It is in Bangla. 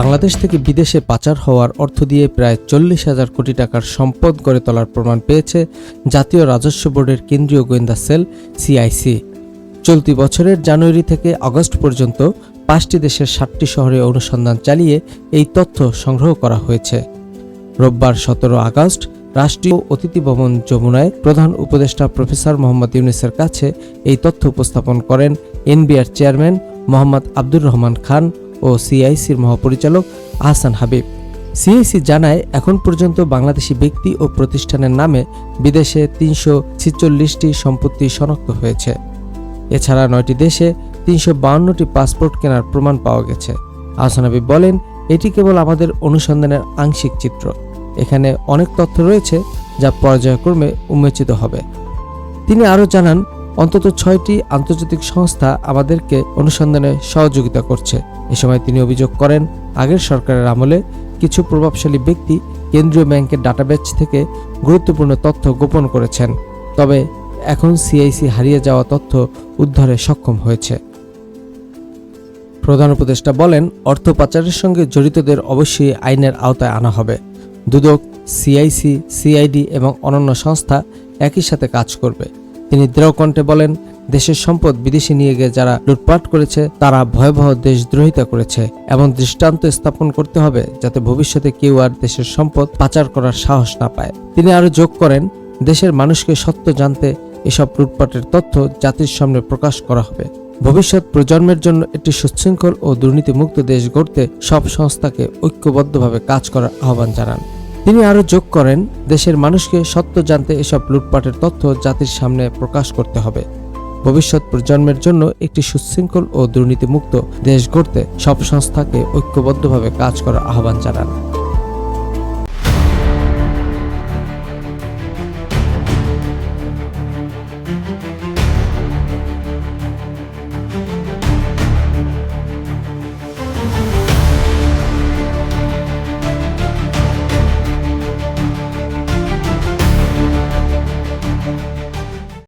বাংলাদেশ থেকে বিদেশে পাচার হওয়ার অর্থ দিয়ে প্রায় চল্লিশ হাজার কোটি টাকার সম্পদ গড়ে তোলার প্রমাণ পেয়েছে জাতীয় রাজস্ব বোর্ডের কেন্দ্রীয় গোয়েন্দা সেল, সিআইসি। চলতি বছরের জানুয়ারি থেকে আগস্ট পর্যন্ত পাঁচটি দেশের ষাটটি শহরে অনুসন্ধান চালিয়ে এই তথ্য সংগ্রহ করা হয়েছে। রোববার সতেরো আগস্ট রাষ্ট্রীয় অতিথি ভবন যমুনায় প্রধান উপদেষ্টা প্রফেসর মোহাম্মদ ইউনুসের কাছে এই তথ্য উপস্থাপন করেন এনবিআর চেয়ারম্যান মোহাম্মদ আব্দুর রহমান খান। ও সিআইসির মহাপরিচালক আহসান হাবিব। সিআইসি জানায়, এখন পর্যন্ত বাংলাদেশি ব্যক্তি ও প্রতিষ্ঠানের নামে বিদেশে তিনশো ছিচল্লিশটি সম্পত্তি শনাক্ত হয়েছে। এছাড়া নয়টি দেশে তিনশো বাউন্নটি পাসপোর্ট কেনার প্রমাণ পাওয়া গেছে। আহসান হাবিব বলেন, এটি কেবল আমাদের অনুসন্ধানের আংশিক চিত্র। এখানে অনেক তথ্য রয়েছে যা পর্যায়ক্রমে উন্মোচিত হবে। তিনি আরও জানান অন্তত ছয়টি আন্তর্জাতিক সংস্থা আমাদেরকে অনুসন্ধানে সহযোগিতা করছে। এ সময় তিনি অভিযোগ করেন, আগের সরকারের আমলে কিছু প্রভাবশালী ব্যক্তি কেন্দ্রীয় ব্যাংকের ডাটাবেজ থেকে গুরুত্বপূর্ণ তথ্য গোপন করেছেন। তবে এখন সিআইসি হারিয়ে যাওয়া তথ্য উদ্ধারে সক্ষম হয়েছে। প্রধান উপদেষ্টা বলেন, অর্থ পাচারের সঙ্গে জড়িতদের অবশ্যই আইনের আওতায় আনা হবে। দুদক, সিআইসি, সিআইডি এবং অন্যান্য সংস্থা একই সাথে কাজ করবে। তিনি দৃঢ়কণ্ঠে বলেন, দেশের সম্পদ বিদেশে নিয়ে গিয়ে যারা লুটপাট করেছে, তারা ভয়াবহ দেশদ্রোহিতা করেছে। এবং দৃষ্টান্ত স্থাপন করতে হবে, যাতে ভবিষ্যতে কেউ আর দেশের সম্পদ পাচার করার সাহস না পায়। তিনি আরও যোগ করেন, দেশের মানুষকে সত্য জানতে এসব লুটপাটের তথ্য জাতির সামনে প্রকাশ করা হবে। ভবিষ্যৎ প্রজন্মের জন্য একটি সুশৃঙ্খল ও দুর্নীতিমুক্ত দেশ গড়তে সব সংস্থাকে ঐক্যবদ্ধভাবে কাজ করার আহ্বান জানান। তিনি আরও যোগ করেন, দেশের মানুষকে সত্য জানতে এসব লুটপাটের তথ্য জাতির সামনে প্রকাশ করতে হবে। ভবিষ্যৎ প্রজন্মের জন্য একটি সুশৃঙ্খল ও দুর্নীতিমুক্ত দেশ গড়তে সব সংস্থাকে ঐক্যবদ্ধভাবে কাজ করার আহ্বান জানান।